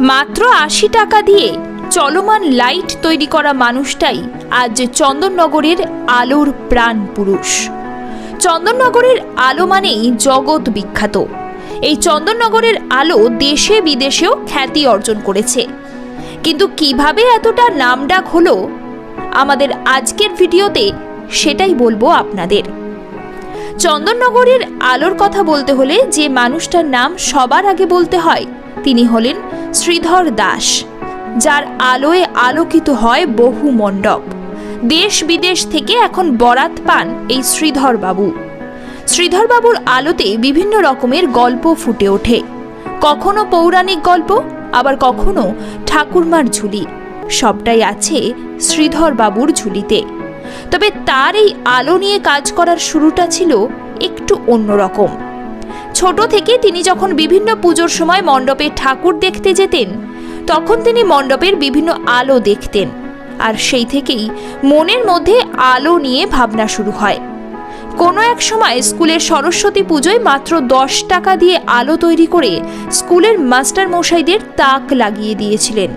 মাত্র আশি টাকা দিয়ে চলমান লাইট তৈরি করা মানুষটাই আজ চন্দননগরের আলোর প্রাণ পুরুষ। চন্দননগরের আলো মানেই জগৎ বিখ্যাত। এই চন্দননগরের আলো দেশে বিদেশেও খ্যাতি অর্জন করেছে। কিন্তু কীভাবে এতটা নামডাক হলো? আমাদের আজকের ভিডিওতে সেটাই বলব আপনাদের। চন্দননগরের আলোর কথা বলতে হলে যে মানুষটার নাম সবার আগে বলতে হয়, তিনি হলেন শ্রীধর দাস, যার আলোয় আলোকিত হয় বহু মণ্ডপ। দেশ বিদেশ থেকে এখন বরাত পান এই শ্রীধর বাবু শ্রীধর বাবুর আলোতে বিভিন্ন রকমের গল্প ফুটে ওঠে। কখনো পৌরাণিক গল্প, আবার কখনো ঠাকুরমার ঝুলি। সবটাই আছে শ্রীধর বাবুর ঝুলিতে। তবে তার এই আলো নিয়ে কাজ করার শুরুটা ছিল একটু অন্যরকম। ছোট থেকে তিনি যখন বিভিন্ন পুজোর সময় মণ্ডপে ঠাকুর দেখতে যেতেন, তখন তিনি মণ্ডপের বিভিন্ন আলো দেখতেন। আর সেই থেকেই মনের মধ্যে আলো নিয়ে ভাবনা শুরু হয়। কোনো এক সময় স্কুলের সরস্বতী পুজোয় মাত্র দশ টাকা দিয়ে আলো তৈরি করে স্কুলের মাস্টার মশাইদের তাক লাগিয়ে দিয়েছিলেন।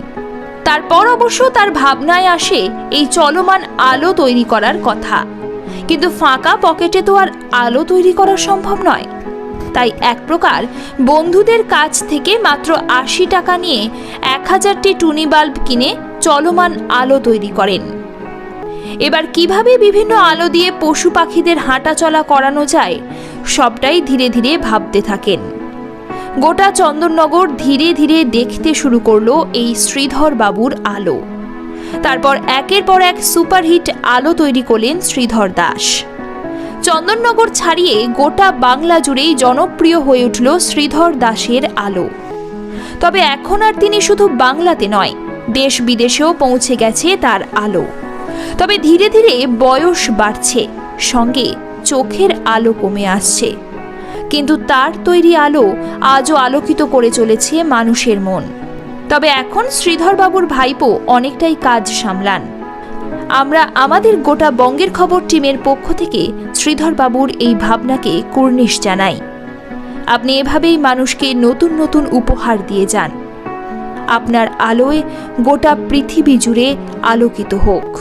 তারপর অবশ্য তার ভাবনায় আসে এই চলমান আলো তৈরি করার কথা। কিন্তু ফাঁকা পকেটে তো আর আলো তৈরি করা সম্ভব নয়। তাই এক প্রকার বন্ধুদের কাছ থেকে মাত্র আশি টাকা নিয়ে এক হাজারটি টুনি বাল্ব কিনে চলমান আলো তৈরি করেন। এবার কীভাবে বিভিন্ন আলো দিয়ে পশু পাখিদের হাঁটা চলা করানো যায়, সবটাই ধীরে ধীরে ভাবতে থাকেন। গোটা চন্দননগর ধীরে ধীরে দেখতে শুরু করল এই শ্রীধর বাবুর আলো। তারপর একের পর এক সুপারহিট আলো তৈরি করলেন শ্রীধর দাস। চন্দননগর ছাড়িয়ে গোটা বাংলা জুড়েই জনপ্রিয় হয়ে উঠল শ্রীধর দাসের আলো। তবে এখন আর তিনি শুধু বাংলাতে নয়, দেশ বিদেশেও পৌঁছে গেছে তার আলো। তবে ধীরে ধীরে বয়স বাড়ছে, সঙ্গে চোখের আলো কমে আসছে। কিন্তু তার তৈরি আলো আজও আলোকিত করে চলেছে মানুষের মন। তবে এখন শ্রীধরবাবুর ভাইপো অনেকটাই কাজ সামলান। আমরা আমাদের গোটা বঙ্গের খবর টিমের পক্ষ থেকে শ্রীধরবাবুর এই ভাবনাকে কুর্নিশ জানাই। আপনি এভাবেই মানুষকে নতুন নতুন উপহার দিয়ে যান। আপনার আলোয় গোটা পৃথিবী জুড়ে আলোকিত হোক।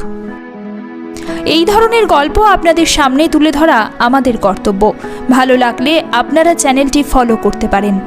এই ধরনের গল্প আপনাদের সামনে তুলে ধরা আমাদের কর্তব্য। ভালো লাগলে আপনারা চ্যানেলটি ফলো করতে পারেন।